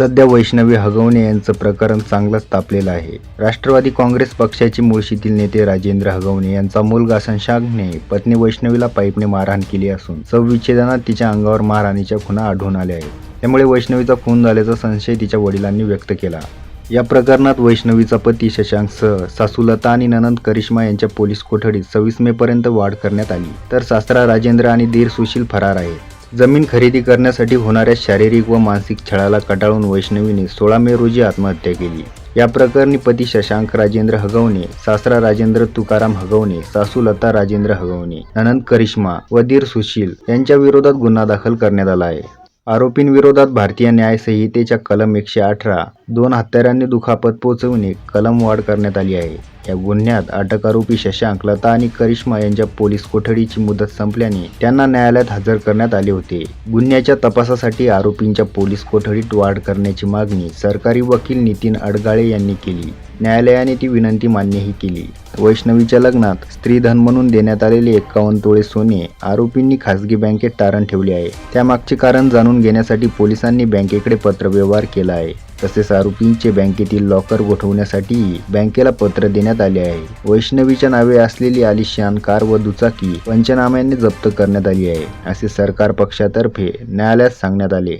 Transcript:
सध्या वैष्णवी हगवणे यांचं प्रकरण चांगलंच तापलेलं आहे. राष्ट्रवादी काँग्रेस पक्षाचे मुळशीतील नेते राजेंद्र हगवणे यांचा मुलगा संशागने पत्नी वैष्णवीला पाईपने मारहाण केली असून सवविच्छेदनात तिच्या अंगावर मारहाणीच्या खुणा आढळून आल्या आहेत. त्यामुळे वैष्णवीचा खून झाल्याचा संशय तिच्या वडिलांनी व्यक्त केला. या प्रकरणात वैष्णवीचा पती शशांकसह सासूलता आणि ननंद करिश्मा यांच्या पोलीस कोठडीत सव्वीस मे पर्यंत वाढ करण्यात आली. तर सासरा राजेंद्र आणि दीर सुशील फरार आहेत. जमीन खरेदी करण्यासाठी होणाऱ्या शारीरिक व मानसिक छळाला कटाळून वैष्णवीने सोळा मे रोजी आत्महत्या केली. या प्रकरणी पती शशांक राजेंद्र हगवणे सासरा राजेंद्र तुकाराम हगवणे सासू लता राजेंद्र हगवणे अनंत करिश्मा व दीर सुशील यांच्या विरोधात गुन्हा दाखल करण्यात आला आहे. आरोपींविरोधात भारतीय न्याय संहितेच्या कलम एकशे अठरा दोन हत्यारांनी दुखापत पोहोचवणे कलम वाढ करण्यात आली आहे. या गुन्ह्यात अटक आरोपी शशांक लता आणि करिश्मा यांच्या पोलीस कोठडीची मुदत संपल्याने त्यांना न्यायालयात हजर करण्यात आले होते. गुन्ह्याच्या तपासासाठी आरोपींच्या पोलीस कोठडीत वाढ करण्याची मागणी सरकारी वकील नितीन अडगाळे यांनी केली. न्यायालयाने ती विनंती मान्यही केली. वैष्णवीच्या लग्नात स्त्रीधन म्हणून देण्यात आलेले एक्कावन्न तोळे सोने आरोपींनी खासगी बँकेत तारण ठेवले आहे. त्यामागचे कारण जाणून घेण्यासाठी पोलिसांनी बँकेकडे पत्रव्यवहार केला आहे. तसेच आरोपींचे बँकेतील लॉकर गोठवण्यासाठीही बँकेला पत्र देण्यात आले आहे. वैष्णवीच्या नावे असलेली आलिशान कार व दुचाकी पंचनाम्याने जप्त करण्यात आली आहे असे सरकार पक्षातर्फे न्यायालयात सांगण्यात आले.